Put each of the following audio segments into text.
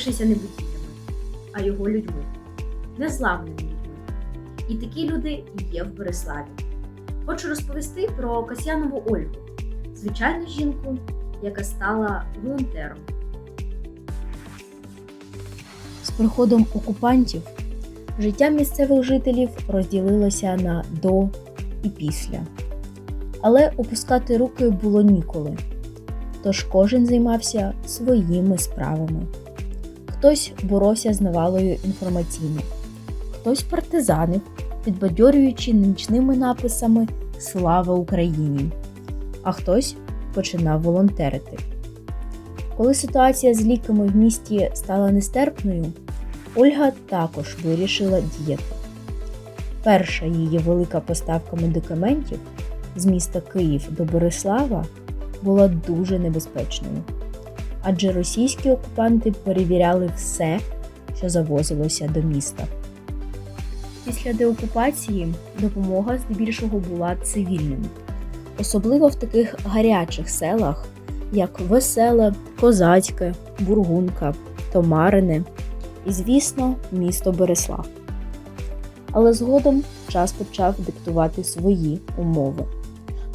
пишеться не будівлями, а його людьми, незламними людьми. І такі люди є в Береславі. Хочу розповісти про Касьянову Ольгу, звичайну жінку, яка стала волонтером. З приходом окупантів життя місцевих жителів розділилося на до і після. Але опускати руки було ніколи. Тож кожен займався своїми справами. Хтось боровся з навалою інформаційно, хтось партизанив, підбадьорюючи нічними написами Слава Україні! А хтось починав волонтерити. Коли ситуація з ліками в місті стала нестерпною, Ольга також вирішила діяти. Перша її велика поставка медикаментів з міста Київ до Борислава була дуже небезпечною, адже російські окупанти перевіряли все, що завозилося до міста. Після деокупації допомога здебільшого була цивільним, особливо в таких гарячих селах, як Веселе, Козацьке, Бургунка, Томарине і, звісно, місто Береслав. Але згодом час почав диктувати свої умови.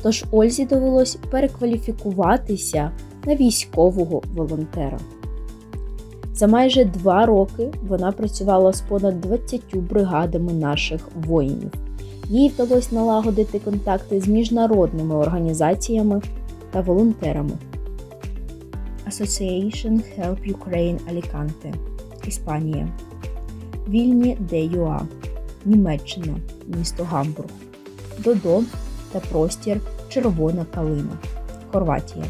Тож Ользі довелось перекваліфікуватися на військового волонтера. За майже два роки вона працювала з понад 20 бригадами наших воїнів. Їй вдалося налагодити контакти з міжнародними організаціями та волонтерами. Association Help Ukraine Alicante, Іспанія, Вільні де Юа, Німеччина, місто Гамбург, Додо та простір Червона Калина, Хорватія.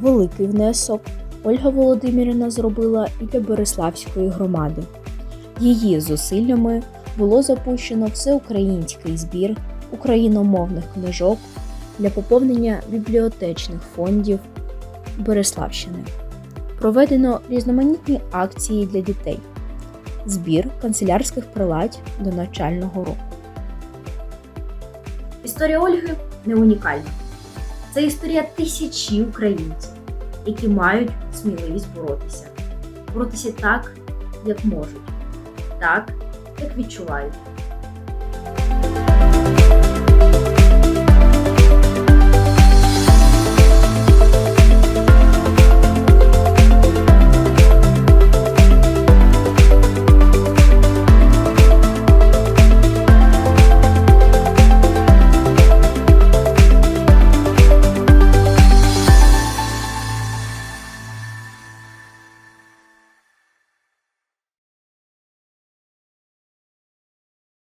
Великий внесок Ольга Володимирівна зробила і для Береславської громади. Її зусиллями було запущено всеукраїнський збір україномовних книжок для поповнення бібліотечних фондів Береславщини. Проведено різноманітні акції для дітей, збір канцелярських приладь до навчального року. Історія Ольги не унікальна. Це історія тисячі українців, які мають сміливість боротися. Боротися так, як можуть, так, як відчувають.